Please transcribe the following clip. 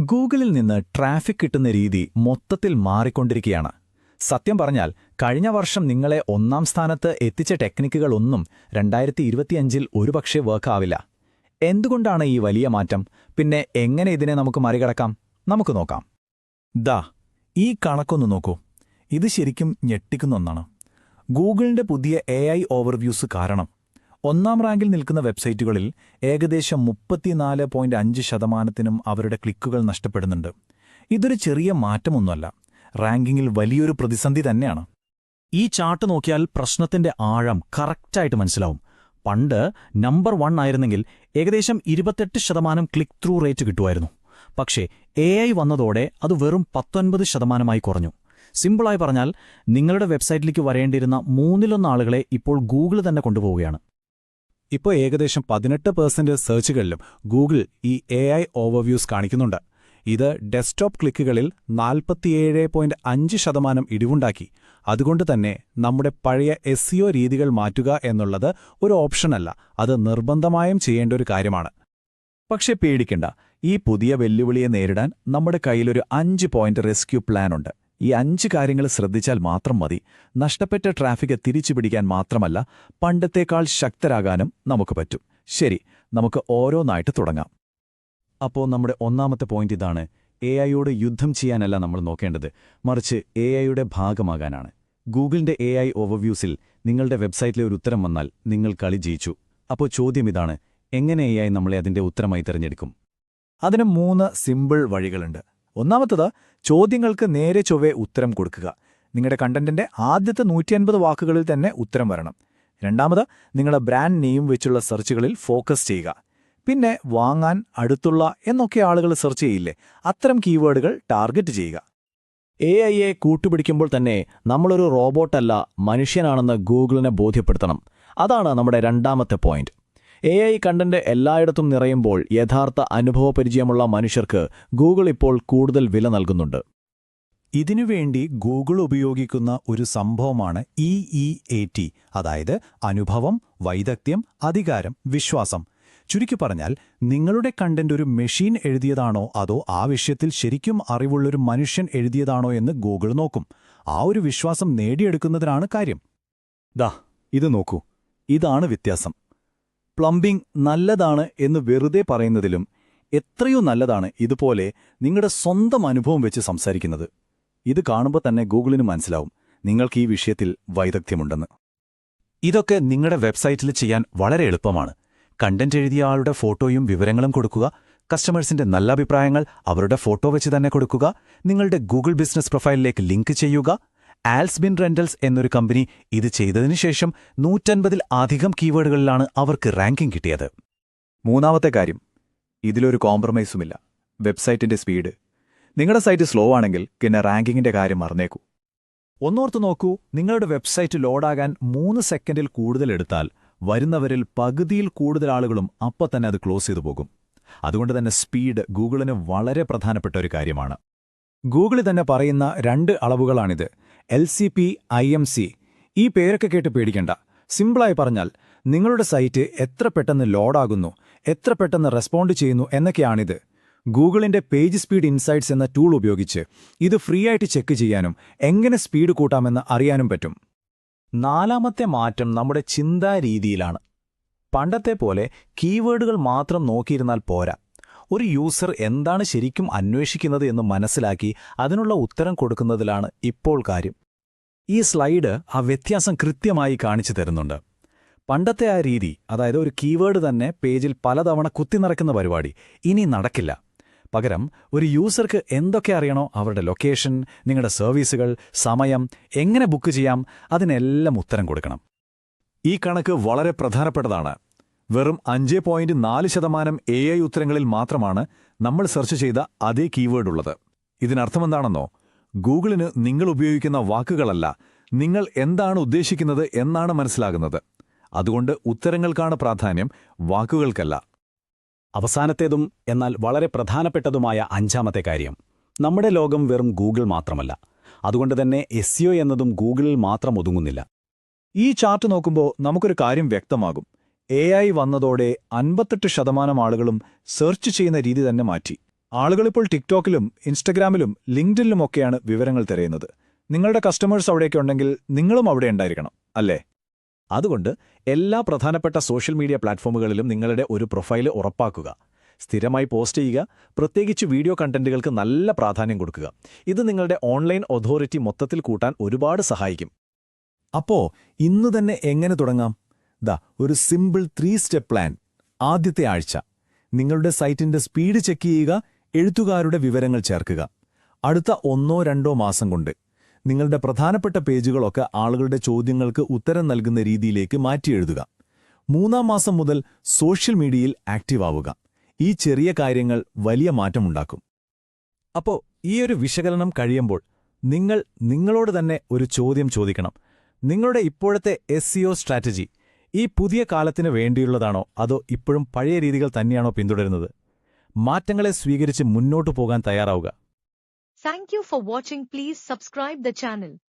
ഗൂഗിളിൽ നിന്ന് ട്രാഫിക് കിട്ടുന്ന രീതി മൊത്തത്തിൽ മാറിക്കൊണ്ടിരിക്കുകയാണ്. സത്യം പറഞ്ഞാൽ കഴിഞ്ഞ വർഷം നിങ്ങളെ ഒന്നാം സ്ഥാനത്ത് എത്തിച്ച ടെക്നിക്കുകളൊന്നും രണ്ടായിരത്തി ഇരുപത്തിയഞ്ചിൽ ഒരുപക്ഷെ വർക്കാവില്ല എന്തുകൊണ്ടാണ് ഈ വലിയ മാറ്റം? പിന്നെ എങ്ങനെ ഇതിനെ നമുക്ക് മറികടക്കാം? നമുക്ക് നോക്കാം. ദാ ഈ കണക്കൊന്ന് നോക്കൂ. ഇത് ശരിക്കും ഞെട്ടിക്കുന്ന ഒന്നാണ്. ഗൂഗിളിന്റെ പുതിയ എ ഐ ഓവർവ്യൂസ് കാരണം ഒന്നാം റാങ്കിൽ നിൽക്കുന്ന വെബ്സൈറ്റുകളിൽ ഏകദേശം മുപ്പത്തിനാല് പോയിന്റ് അഞ്ച് ശതമാനത്തിനും അവരുടെ ക്ലിക്കുകൾ നഷ്ടപ്പെടുന്നുണ്ട്. ഇതൊരു ചെറിയ മാറ്റമൊന്നുമല്ല. റാങ്കിങ്ങിൽ വലിയൊരു പ്രതിസന്ധി തന്നെയാണ്. ഈ ചാർട്ട് നോക്കിയാൽ പ്രശ്നത്തിന്റെ ആഴം കറക്റ്റായിട്ട് മനസ്സിലാവും. പണ്ട് നമ്പർ വൺ ആയിരുന്നെങ്കിൽ ഏകദേശം ഇരുപത്തെട്ട് ശതമാനം ക്ലിക്ക് ത്രൂ റേറ്റ് കിട്ടുമായിരുന്നു. പക്ഷേ എ ഐ വന്നതോടെ അത് വെറും പത്തൊൻപത് ശതമാനമായി കുറഞ്ഞു. സിമ്പിളായി പറഞ്ഞാൽ നിങ്ങളുടെ വെബ്സൈറ്റിലേക്ക് വരേണ്ടിയിരുന്ന മൂന്നിലൊന്ന് ആളുകളെ ഇപ്പോൾ ഗൂഗിൾ തന്നെ കൊണ്ടുപോവുകയാണ്. ഇപ്പോൾ ഏകദേശം പതിനെട്ട് പേഴ്സന്റ് സെർച്ചുകളിലും ഗൂഗിൾ ഈ എ ഐ ഓവർവ്യൂസ് കാണിക്കുന്നുണ്ട്. ഇത് ഡെസ്ക്ടോപ്പ് ക്ലിക്കുകളിൽ നാൽപ്പത്തിയേഴ് പോയിന്റ് അഞ്ച് ശതമാനം ഇടിവുണ്ടാക്കി. അതുകൊണ്ട് തന്നെ നമ്മുടെ പഴയ എസ് രീതികൾ മാറ്റുക എന്നുള്ളത് ഒരു ഓപ്ഷനല്ല അത് നിർബന്ധമായും ചെയ്യേണ്ട ഒരു കാര്യമാണ്. പക്ഷേ പേടിക്കണ്ട ഈ പുതിയ വെല്ലുവിളിയെ നേരിടാൻ നമ്മുടെ കയ്യിലൊരു അഞ്ച് പോയിന്റ് റെസ്ക്യൂ പ്ലാൻ ഉണ്ട്. ഈ അഞ്ച് കാര്യങ്ങൾ ശ്രദ്ധിച്ചാൽ മാത്രം മതി. നഷ്ടപ്പെട്ട ട്രാഫിക് തിരിച്ചുപിടിക്കാൻ മാത്രമല്ല പണ്ടത്തേക്കാൾ ശക്തരാകാനും നമുക്ക് പറ്റും. ശരി നമുക്ക് ഓരോന്നായിട്ട് തുടങ്ങാം. അപ്പോൾ നമ്മുടെ ഒന്നാമത്തെ പോയിന്റ് ഇതാണ് എ ഐയോട് യുദ്ധം ചെയ്യാനല്ല നമ്മൾ നോക്കേണ്ടത്. മറിച്ച് എ ഐയുടെ ഭാഗമാകാനാണ്. ഗൂഗിളിന്റെ എ ഐ ഓവർവ്യൂസിൽ നിങ്ങളുടെ വെബ്സൈറ്റിലെ ഒരു ഉത്തരം വന്നാൽ നിങ്ങൾ കളി ജയിച്ചു. അപ്പോൾ ചോദ്യം ഇതാണ് എങ്ങനെ എ ഐ നമ്മളെ അതിന്റെ ഉത്തരമായി തിരഞ്ഞെടുക്കും? അതിന് മൂന്ന് സിമ്പിൾ വഴികളുണ്ട്. ഒന്നാമത്തത് ചോദ്യങ്ങൾക്ക് നേരെ ചൊവ്വേ ഉത്തരം കൊടുക്കുക. നിങ്ങളുടെ കണ്ടന്റിന്റെ ആദ്യത്തെ നൂറ്റിയൻപത് വാക്കുകളിൽ തന്നെ ഉത്തരം വരണം. രണ്ടാമത് നിങ്ങളുടെ ബ്രാൻഡ് നെയിം വെച്ചുള്ള സെർച്ചുകളിൽ ഫോക്കസ് ചെയ്യുക. പിന്നെ വാങ്ങാൻ അടുത്തുള്ള എന്നൊക്കെ ആളുകൾ സെർച്ച് ചെയ്യില്ലേ അത്തരം കീവേഡുകൾ ടാർഗറ്റ് ചെയ്യുക. എ ഐയെ കൂട്ടുപിടിക്കുമ്പോൾ തന്നെ നമ്മളൊരു റോബോട്ടല്ല മനുഷ്യനാണെന്ന് ഗൂഗിളിനെ ബോധ്യപ്പെടുത്തണം. അതാണ് നമ്മുടെ രണ്ടാമത്തെ പോയിന്റ് എ ഐ കണ്ടന്റ് എല്ലായിടത്തും നിറയുമ്പോൾ യഥാർത്ഥ അനുഭവപരിചയമുള്ള മനുഷ്യർക്ക് ഗൂഗിൾ ഇപ്പോൾ കൂടുതൽ വില നൽകുന്നുണ്ട്. ഇതിനുവേണ്ടി ഗൂഗിൾ ഉപയോഗിക്കുന്ന ഒരു സംഭവമാണ് ഇ ഇ എ ടി അതായത് അനുഭവം വൈദഗ്ധ്യം അധികാരം വിശ്വാസം. ചുരുക്കി പറഞ്ഞാൽ നിങ്ങളുടെ കണ്ടന്റ് ഒരു മെഷീൻ എഴുതിയതാണോ അതോ ആ വിഷയത്തിൽ ശരിക്കും അറിവുള്ളൊരു മനുഷ്യൻ എഴുതിയതാണോ എന്ന് ഗൂഗിൾ നോക്കും. ആ ഒരു വിശ്വാസം നേടിയെടുക്കുന്നതിനാണ് കാര്യം. ദാ ഇത് നോക്കൂ. ഇതാണ് വ്യത്യാസം. പ്ലംബിംഗ് നല്ലതാണ് എന്ന് വെറുതെ പറയുന്നതിലും എത്രയോ നല്ലതാണ് ഇതുപോലെ നിങ്ങളുടെ സ്വന്തം അനുഭവം വെച്ച് സംസാരിക്കുന്നത്. ഇത് കാണുമ്പോൾ തന്നെ ഗൂഗിളിന് മനസ്സിലാവും നിങ്ങൾക്ക് ഈ വിഷയത്തിൽ വൈദഗ്ധ്യമുണ്ടെന്ന്. ഇതൊക്കെ നിങ്ങളുടെ വെബ്സൈറ്റിൽ ചെയ്യാൻ വളരെ എളുപ്പമാണ്. കണ്ടന്റ് എഴുതിയ ആളുടെ ഫോട്ടോയും വിവരങ്ങളും കൊടുക്കുക കസ്റ്റമേഴ്സിന്റെ നല്ല അഭിപ്രായങ്ങൾ അവരുടെ ഫോട്ടോ വെച്ച് തന്നെ കൊടുക്കുക നിങ്ങളുടെ ഗൂഗിൾ ബിസിനസ് പ്രൊഫൈലിലേക്ക് ലിങ്ക് ചെയ്യുക ആൽസ്ബിൻ റെന്റൽസ് എന്നൊരു കമ്പനി ഇത് ചെയ്തതിനു ശേഷം നൂറ്റൻപതിൽ അധികം കീവേഡുകളിലാണ് അവർക്ക് റാങ്കിംഗ് കിട്ടിയത്. മൂന്നാമത്തെ കാര്യം ഇതിലൊരു കോംപ്രമൈസുമില്ല. വെബ്സൈറ്റിന്റെ സ്പീഡ്. നിങ്ങളുടെ സൈറ്റ് സ്ലോ ആണെങ്കിൽ പിന്നെ റാങ്കിങ്ങിന്റെ കാര്യം മറന്നേക്കൂ. ഒന്നോർത്ത് നോക്കൂ നിങ്ങളുടെ വെബ്സൈറ്റ് ലോഡാകാൻ മൂന്ന് സെക്കൻഡിൽ കൂടുതൽ എടുത്താൽ വരുന്നവരിൽ പകുതിയിൽ കൂടുതൽ ആളുകളും അപ്പം തന്നെ അത് ക്ലോസ് ചെയ്തു പോകും. അതുകൊണ്ട് തന്നെ സ്പീഡ് ഗൂഗിളിന് വളരെ പ്രധാനപ്പെട്ട ഒരു കാര്യമാണ്. ഗൂഗിളിൽ തന്നെ പറയുന്ന രണ്ട് അളവുകളാണിത്. L C P I M C. ഈ പേരൊക്കെ കേട്ട് പേടിക്കണ്ട. സിമ്പിളായി പറഞ്ഞാൽ നിങ്ങളുടെ സൈറ്റ് എത്ര പെട്ടെന്ന് ലോഡാകുന്നു എത്ര പെട്ടെന്ന് റെസ്പോണ്ട് ചെയ്യുന്നു എന്നൊക്കെയാണിത്. ഗൂഗിളിന്റെ പേജ് സ്പീഡ് ഇൻസൈറ്റ്സ് എന്ന ടൂൾ ഉപയോഗിച്ച് ഇത് ഫ്രീ ആയിട്ട് ചെക്ക് ചെയ്യാനും എങ്ങനെ സ്പീഡ് കൂട്ടാമെന്ന് അറിയാനും പറ്റും. നാലാമത്തെ മാറ്റം നമ്മുടെ ചിന്താരീതിയിലാണ്. പണ്ടത്തെ പോലെ കീവേഡുകൾ മാത്രം നോക്കിയിരുന്നാൽ പോരാ. ഒരു യൂസർ എന്താണ് ശരിക്കും അന്വേഷിക്കുന്നത് എന്ന് മനസ്സിലാക്കി അതിനുള്ള ഉത്തരം കൊടുക്കുന്നതിലാണ് ഇപ്പോൾ കാര്യം. ഈ സ്ലൈഡ് ആ വ്യത്യാസം കൃത്യമായി കാണിച്ചു തരുന്നുണ്ട്. പണ്ടത്തെ ആ രീതി അതായത് ഒരു കീവേഡ് തന്നെ പേജിൽ പലതവണ കുത്തിനിറക്കുന്ന പരിപാടി ഇനി നടക്കില്ല. പകരം ഒരു യൂസർക്ക് എന്തൊക്കെ അറിയണോ അവരുടെ ലൊക്കേഷൻ നിങ്ങളുടെ സർവീസുകൾ സമയം എങ്ങനെ ബുക്ക് ചെയ്യാം അതിനെല്ലാം ഉത്തരം കൊടുക്കണം. ഈ കണക്ക് വളരെ പ്രധാനപ്പെട്ടതാണ്. വെറും അഞ്ച് പോയിന്റ് നാല് ശതമാനം എ ഐ ഉത്തരങ്ങളിൽ മാത്രമാണ് നമ്മൾ സെർച്ച് ചെയ്ത അതേ കീവേഡ് ഉള്ളത്. ഇതിനർത്ഥമെന്താണെന്നോ ഗൂഗിളിന് നിങ്ങൾ ഉപയോഗിക്കുന്ന വാക്കുകളല്ല നിങ്ങൾ എന്താണ് ഉദ്ദേശിക്കുന്നത് എന്നാണ് മനസ്സിലാകുന്നത്. അതുകൊണ്ട് ഉത്തരങ്ങൾക്കാണ് പ്രാധാന്യം വാക്കുകൾക്കല്ല. അവസാനത്തേതും എന്നാൽ വളരെ പ്രധാനപ്പെട്ടതുമായ അഞ്ചാമത്തെ കാര്യം നമ്മുടെ ലോകം വെറും ഗൂഗിൾ മാത്രമല്ല. അതുകൊണ്ട് തന്നെ എസ് എന്നതും ഗൂഗിളിൽ മാത്രം ഒതുങ്ങുന്നില്ല. ഈ ചാർട്ട് നോക്കുമ്പോൾ നമുക്കൊരു കാര്യം വ്യക്തമാകും. എ ഐ വന്നതോടെ അൻപത്തെട്ട് ശതമാനം ആളുകളും സെർച്ച് ചെയ്യുന്ന രീതി തന്നെ മാറ്റി. ആളുകളിപ്പോൾ ടിക്ടോക്കിലും ഇൻസ്റ്റഗ്രാമിലും ലിങ്ക്ഡിനിലുമൊക്കെയാണ് വിവരങ്ങൾ തിരയുന്നത്. നിങ്ങളുടെ കസ്റ്റമേഴ്സ് അവിടെയൊക്കെ ഉണ്ടെങ്കിൽ നിങ്ങളും അവിടെ ഉണ്ടായിരിക്കണം അല്ലേ? അതുകൊണ്ട് എല്ലാ പ്രധാനപ്പെട്ട സോഷ്യൽ മീഡിയ പ്ലാറ്റ്ഫോമുകളിലും നിങ്ങളുടെ ഒരു പ്രൊഫൈൽ ഉറപ്പാക്കുക. സ്ഥിരമായി പോസ്റ്റ് ചെയ്യുക പ്രത്യേകിച്ച് വീഡിയോ കണ്ടന്റുകൾക്ക് നല്ല പ്രാധാന്യം കൊടുക്കുക. ഇത് നിങ്ങളുടെ ഓൺലൈൻ അതോറിറ്റി മൊത്തത്തിൽ കൂട്ടാൻ ഒരുപാട് സഹായിക്കും. അപ്പോ ഇന്ന് തന്നെ എങ്ങനെ തുടങ്ങാം? ദാ ഒരു സിമ്പിൾ ത്രീ സ്റ്റെപ്പ് പ്ലാൻ. ആദ്യത്തെ ആഴ്ച. നിങ്ങളുടെ സൈറ്റിന്റെ സ്പീഡ് ചെക്ക് ചെയ്യുക എഴുത്തുകാരുടെ വിവരങ്ങൾ ചേർക്കുക. അടുത്ത ഒന്നോ രണ്ടോ മാസം കൊണ്ട്. നിങ്ങളുടെ പ്രധാനപ്പെട്ട പേജുകളൊക്കെ ആളുകളുടെ ചോദ്യങ്ങൾക്ക് ഉത്തരം നൽകുന്ന രീതിയിലേക്ക് മാറ്റിയെഴുതുക മൂന്നാം മാസം മുതൽ സോഷ്യൽ മീഡിയയിൽ ആക്റ്റീവ് ആവുക. ഈ ചെറിയ കാര്യങ്ങൾ വലിയ മാറ്റമുണ്ടാക്കും അപ്പോൾ ഈ ഒരു വിശകലനം കഴിയുമ്പോൾ നിങ്ങൾ നിങ്ങളോട് തന്നെ ഒരു ചോദ്യം ചോദിക്കണം. നിങ്ങളുടെ ഇപ്പോഴത്തെ എസ് സ്ട്രാറ്റജി ഈ പുതിയ കാലത്തിന് വേണ്ടിയുള്ളതാണോ അതോ ഇപ്പോഴും പഴയ രീതികൾ തന്നെയാണോ പിന്തുടരുന്നത്? മാറ്റങ്ങളെ സ്വീകരിച്ച് മുന്നോട്ടു പോകാൻ തയ്യാറാവുക. Thank you for watching Please subscribe the channel.